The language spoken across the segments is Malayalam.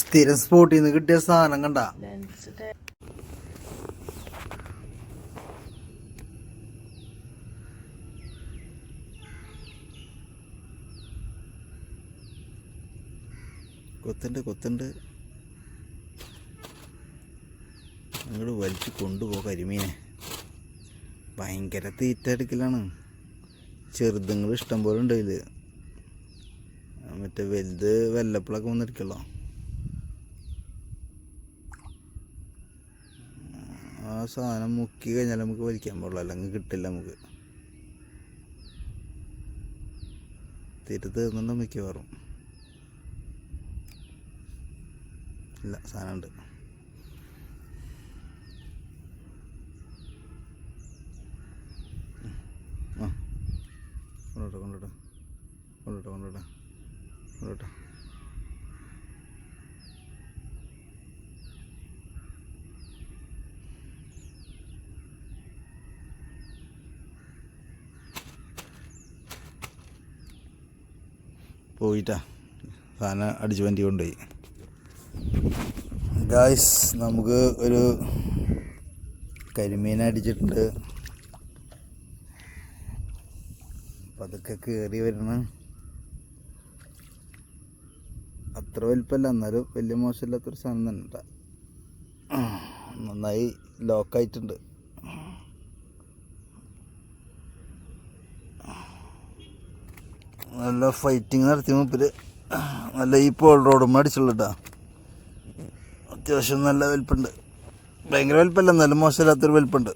സ്ഥിരം സ്പോട്ടിൽ നിന്ന് കിട്ടിയ സാധനം കണ്ട? കൊത്തുണ്ട് കൊത്തുണ്ട്. അങ്ങോട്ട് വലിച്ചു കൊണ്ടുപോ കരിമീനെ. ഭയങ്കര തീറ്റ എടുക്കലാണ്. ചെറുതുങ്ങൾ ഇഷ്ടം പോലെ ഉണ്ട് ഇതിൽ മറ്റേ വലുത് വല്ലപ്പോഴൊക്കെ വന്നെടുക്കല്ലോ ആ സാധനം മുക്കി കഴിഞ്ഞാൽ നമുക്ക് വലിക്കാൻ പാടില്ല അല്ലെങ്കിൽ കിട്ടില്ല നമുക്ക്. തീറ്റ തീർന്നുണ്ട് മിക്കവാറും. ഇല്ല സാധനമുണ്ട്. ആ. കൊണ്ടോട്ടെ കൊണ്ടോട്ടെ കൊണ്ടോട്ടെ കൊണ്ടോട്ടെ കൊണ്ടോട്ടെ പോയിട്ടാ സാധനം അടിച്ച് വണ്ടി കൊണ്ടുപോയി. ഗായ്സ് നമുക്ക് ഒരു കരിമീൻ അടിച്ചിട്ടുണ്ട്. പതുക്കെ കയറി വരണം. അത്ര വലിപ്പമല്ല എന്നാലും വലിയ മോശമില്ലാത്തൊരു സാധനം തന്നെ നന്നായി ലോക്കായിട്ടുണ്ട് നല്ല ഫൈറ്റിങ് നടത്തി മൂപ്പര് നല്ല ഈ പോൾ റോഡും അടിച്ചുള്ളൂ കേട്ടോ അത്യാവശ്യം നല്ല വലിപ്പുണ്ട്. ഭയങ്കര വലിപ്പമല്ല എന്നാലും മോശമില്ലാത്തൊരു വലിപ്പുണ്ട്.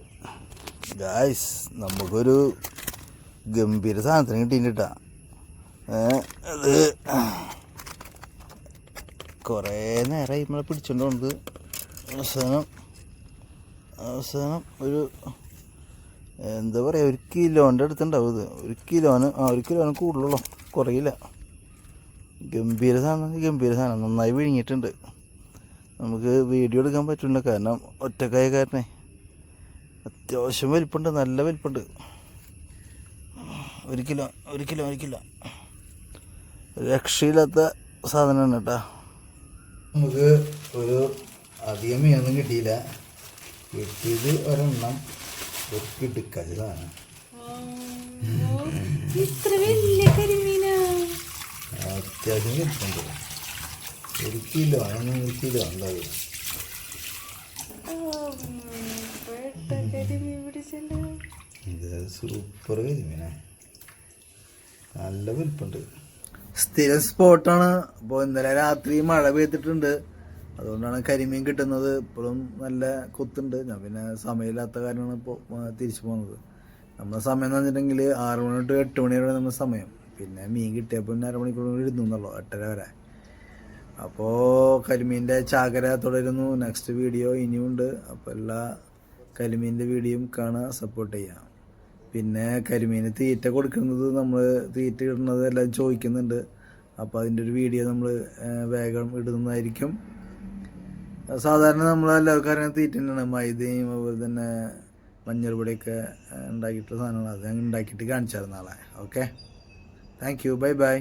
ഗായ്സ് നമുക്കൊരു ഗംഭീര സാധനത്തിന് കിട്ടിയിട്ടാ അത് കുറേ നേരമായി നമ്മളെ പിടിച്ചോണ്ട് വന്നത് അവസാനം അവസാനം ഒരു എന്താ പറയുക ഒരു കിലോന്റെ അടുത്തുണ്ടാവും ഇത്. ഒരു കിലോന് ആ ഒരു കിലോന് കൂടുതലുള്ളൂ കുറയില്ല. ഗംഭീര സാധനം ഗംഭീര സാധനം. നന്നായി വിഴുങ്ങിയിട്ടുണ്ട്. നമുക്ക് വീഡിയോ എടുക്കാൻ പറ്റില്ല കാരണം ഒറ്റക്കായ കാരനെ അത്യാവശ്യം വലിപ്പുണ്ട് നല്ല വലിപ്പുണ്ട്. ഒരു കിലോ ഒരു കിലോ ഒരു കിലോ. രക്ഷയില്ലാത്ത സാധനമാണ് കേട്ടോ. നമുക്ക് ഒരു അധികം മീനൊന്നും കിട്ടിയില്ല. കിട്ടിയത് ഒരെണ്ണം. ഇത്ര വലിയ കരിമീനാ? അത്യാവശ്യം ഒരു കിലോ ആണ് ഒരു കിലോ ഉണ്ടാവും ഇത് സൂപ്പർ കരിമീനെ. നല്ല വലിപ്പുണ്ട്. സ്ഥിരം സ്പോട്ടാണ് അപ്പോൾ ഇന്നലെ രാത്രി മഴ പെയ്തിട്ടുണ്ട്. അതുകൊണ്ടാണ് കരിമീൻ കിട്ടുന്നത്. ഇപ്പോഴും നല്ല കൊത്തുണ്ട്. ഞാൻ പിന്നെ സമയമില്ലാത്ത കാരണമാണ് ഇപ്പോൾ തിരിച്ചു പോകുന്നത് നമ്മുടെ സമയം എന്ന് പറഞ്ഞിട്ടുണ്ടെങ്കിൽ ആറ് മണി തൊട്ട് എട്ട് മണി വരെ നമ്മുടെ സമയം. പിന്നെ മീൻ കിട്ടിയപ്പോൾ പിന്നെ അരമണിക്കൂർ കൂടി ഇരുന്നു എന്നുള്ളൂ എട്ടര വരെ. അപ്പോൾ കരിമീന്റെ ചാകര തുടരുന്നു. നെക്സ്റ്റ് വീഡിയോ ഇനിയുണ്ട് അപ്പോൾ എല്ലാ കരിമീന്റെ വീഡിയോയും കാണുക സപ്പോർട്ട് ചെയ്യാം പിന്നെ കരിമീന് തീറ്റ കൊടുക്കുന്നത് നമ്മൾ തീറ്റ ഇടുന്നത് എല്ലാം ചോദിക്കുന്നുണ്ട്. അപ്പോൾ അതിന്റെ ഒരു വീഡിയോ നമ്മൾ വേഗം ഇടുന്നതായിരിക്കും. സാധാരണ നമ്മൾ എല്ലാവർക്കും അറിയാൻ തീറ്റ മൈദയും അതുപോലെ തന്നെ മഞ്ഞൾ പൊടിയൊക്കെ ഉണ്ടാക്കിയിട്ടുള്ള സാധനങ്ങൾ അത് ഉണ്ടാക്കിയിട്ട് കാണിച്ചായിരുന്നു നാളെ. Okay thank you bye bye